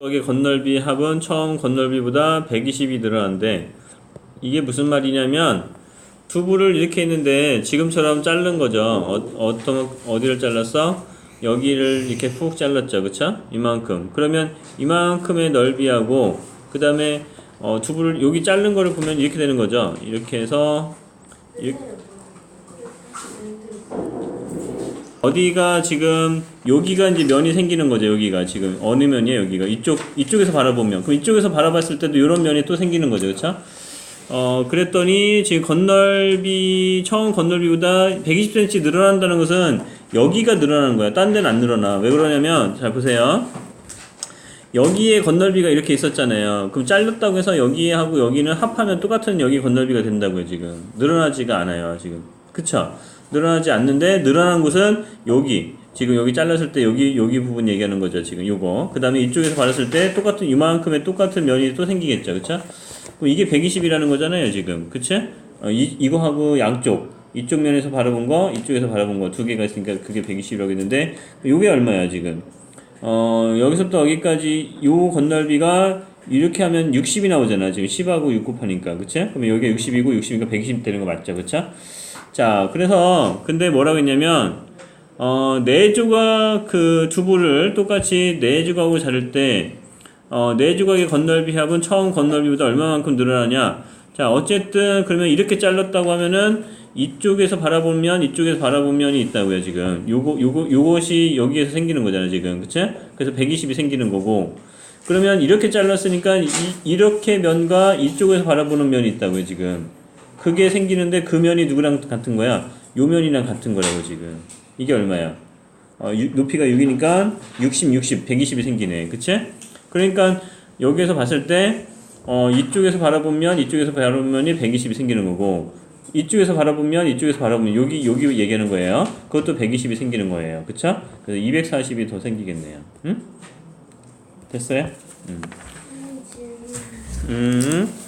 여기 건널비 합은 처음 건널비보다 120이 늘어난데 이게 무슨 말이냐면 두부를 이렇게 했는데 지금처럼 자른 거죠. 어, 어떤 어디를 잘랐어? 여기를 이렇게 푹 잘랐죠, 그쵸? 이만큼. 그러면 이만큼의 넓이하고 그 다음에 어, 두부를 여기 자른 거를 보면 이렇게 되는 거죠. 이렇게 해서 이렇게 어디가 지금 여기가 이제 면이 생기는 거죠. 여기가 지금 어느 면이에요? 여기가 이쪽 이쪽에서 바라보면 그럼 이쪽에서 바라봤을 때도 이런 면이 또 생기는 거죠. 그렇죠? 어 그랬더니 지금 건널비 처음 건널비보다 120cm 늘어난다는 것은 여기가 늘어나는 거야. 딴 데는 안 늘어나. 왜 그러냐면 잘 보세요. 여기에 건널비가 이렇게 있었잖아요. 그럼 잘렸다고 해서 여기하고 여기는 합하면 똑같은 여기 건널비가 된다고요, 지금. 늘어나지가 않아요, 지금. 그쵸? 늘어나지 않는데, 늘어난 곳은 여기. 지금 여기 잘랐을 때 여기, 여기 부분 얘기하는 거죠, 지금. 요거. 그 다음에 이쪽에서 바랐을 때 똑같은, 이만큼의 똑같은 면이 또 생기겠죠, 그쵸? 그럼 이게 120이라는 거잖아요, 지금. 그치? 어, 이, 이거하고 양쪽. 이쪽 면에서 바라본 거, 이쪽에서 바라본 거 두 개가 있으니까 그게 120이라고 했는데, 요게 얼마야, 지금? 어, 여기서부터 여기까지 요 건널비가 이렇게 하면 60이 나오잖아. 지금 10하고 6 곱하니까. 그치? 그러면 여기가 60이고 60이니까 120 되는 거 맞죠? 그쵸? 자, 그래서, 근데 뭐라고 했냐면, 어, 네 조각 그 두부를 똑같이 네 조각으로 자를 때, 어, 네 조각의 건널비 합은 처음 건널비보다 얼마만큼 늘어나냐? 자, 어쨌든, 그러면 이렇게 잘랐다고 하면은, 이쪽에서 바라보면, 이쪽에서 바라보면이 있다고요, 지금. 요거, 요거, 요것이 여기에서 생기는 거잖아요, 지금. 그치? 그래서 120이 생기는 거고. 그러면 이렇게 잘랐으니까, 이, 이렇게 면과 이쪽에서 바라보는 면이 있다고요, 지금. 그게 생기는데 그 면이 누구랑 같은 거야? 요 면이랑 같은 거라고, 지금. 이게 얼마야? 어, 유- 높이가 6이니까 60, 60, 120이 생기네. 그치? 그러니까 여기에서 봤을 때, 어, 이쪽에서 바라보면, 이쪽에서 바라보면이 120이 생기는 거고, 이쪽에서 바라보면, 이쪽에서 바라보면, 여기, 여기 얘기하는 거예요. 그것도 120이 생기는 거예요. 그쵸? 그래서 240이 더 생기겠네요. 응? 됐어요? 음. 음.